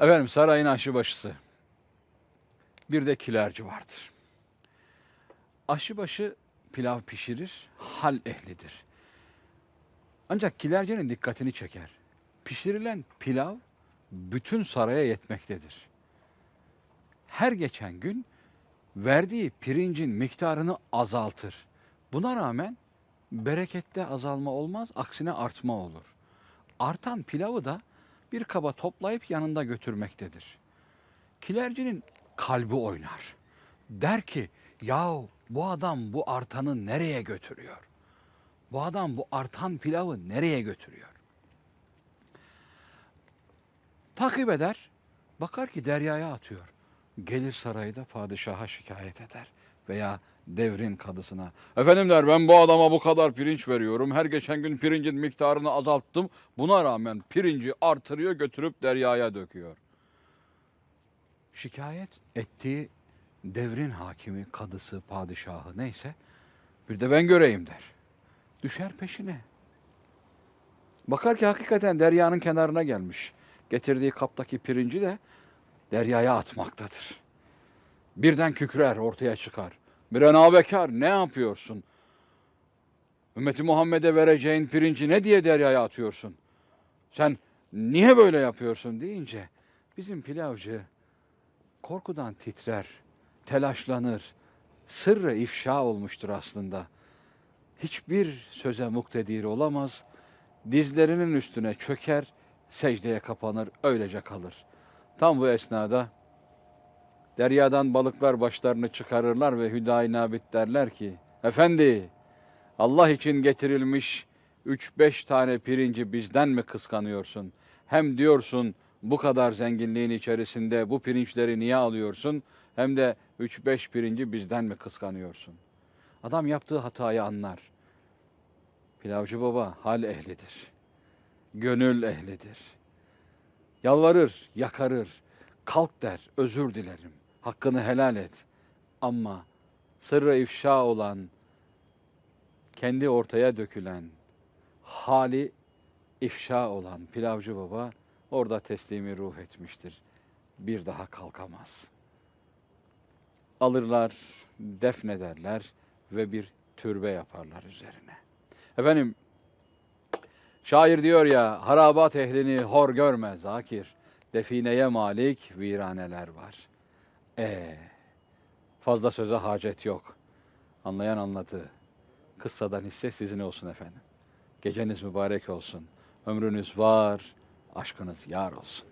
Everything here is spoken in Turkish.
Efendim sarayın aşçıbaşısı. Bir de kilerci vardır. Aşçıbaşı pilav pişirir, hal ehlidir. Ancak kilercinin dikkatini çeker. Pişirilen pilav bütün saraya yetmektedir. Her geçen gün verdiği pirincin miktarını azaltır. Buna rağmen berekette azalma olmaz, aksine artma olur. Artan pilavı da bir kaba toplayıp yanında götürmektedir. Kilercinin kalbi oynar. Der ki, yahu bu adam bu artanı nereye götürüyor? Bu adam bu artan pilavı nereye götürüyor? Takip eder, bakar ki deryaya atıyor. Gelir sarayda padişaha şikayet eder veya devrin kadısına. Efendim der ben bu adama bu kadar pirinç veriyorum. Her geçen gün pirincin miktarını azalttım. Buna rağmen pirinci artırıyor götürüp deryaya döküyor. Şikayet ettiği devrin hakimi, kadısı, padişahı neyse bir de ben göreyim der. Düşer peşine. Bakar ki hakikaten deryanın kenarına gelmiş. Getirdiği kaptaki pirinci de deryaya atmaktadır. Birden kükrer ortaya çıkar. Bekar ne yapıyorsun? Ümmeti Muhammed'e vereceğin pirinci ne diye deryaya atıyorsun? Sen niye böyle yapıyorsun deyince bizim pilavcı korkudan titrer, telaşlanır. Sırrı ifşa olmuştur aslında. Hiçbir söze muktedir olamaz. Dizlerinin üstüne çöker, secdeye kapanır, öylece kalır. Tam bu esnada deryadan balıklar başlarını çıkarırlar ve hüdayi nabit derler ki, Efendi, Allah için getirilmiş üç beş tane pirinci bizden mi kıskanıyorsun? Hem diyorsun bu kadar zenginliğin içerisinde bu pirinçleri niye alıyorsun? Hem de üç beş pirinci bizden mi kıskanıyorsun? Adam yaptığı hatayı anlar. Pilavcı baba hal ehlidir. Gönül ehlidir. Yalvarır, yakarır. Kalk der, özür dilerim. Hakkını helal et. Ama sırrı ifşa olan, kendi ortaya dökülen, hali ifşa olan pilavcı baba orada teslimi ruh etmiştir. Bir daha kalkamaz. Alırlar, defnederler ve bir türbe yaparlar üzerine. Efendim, şair diyor ya, harabat ehlini hor görme zakir, defineye malik viraneler var. E fazla söze hacet yok. Anlayan anladı. Kıssadan hisse sizin olsun efendim. Geceniz mübarek olsun. Ömrünüz var, aşkınız yar olsun.